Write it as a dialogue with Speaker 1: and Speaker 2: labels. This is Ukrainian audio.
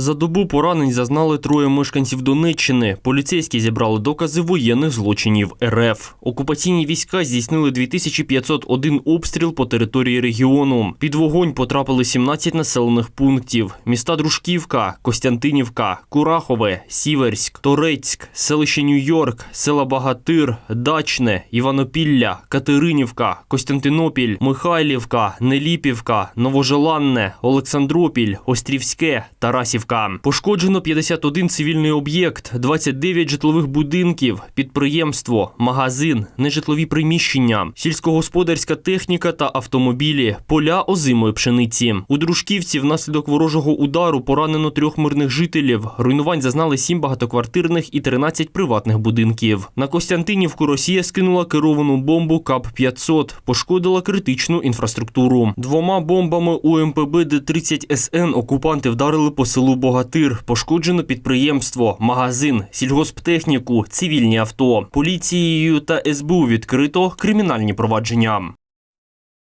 Speaker 1: За добу поранень зазнали троє мешканців Донеччини. Поліцейські зібрали докази воєнних злочинів РФ. Окупаційні війська здійснили 2501 обстріл по території регіону. Під вогонь потрапили 17 населених пунктів: міста Дружківка, Костянтинівка, Курахове, Сіверськ, Торецьк, селище Нью-Йорк, села Багатир, Дачне, Іванопілля, Катеринівка, Костянтинопіль, Михайлівка, Неліпівка, Новожеланне, Олександропіль, Острівське, Тарасівка. Пошкоджено 51 цивільний об'єкт, 29 житлових будинків, підприємство, магазин, нежитлові приміщення, сільськогосподарська техніка та автомобілі, поля озимої пшениці. У Дружківці внаслідок ворожого удару поранено трьох мирних жителів. Руйнувань зазнали сім багатоквартирних і 13 приватних будинків. На Костянтинівку Росія скинула керовану бомбу КАП-500, пошкодила критичну інфраструктуру. Двома бомбами УМПБ Д-30 СН окупанти вдарили по селу Богатир. Пошкоджено підприємство, магазин, сільгосптехніку, цивільні авто. Поліцією та СБУ відкрито кримінальні провадження.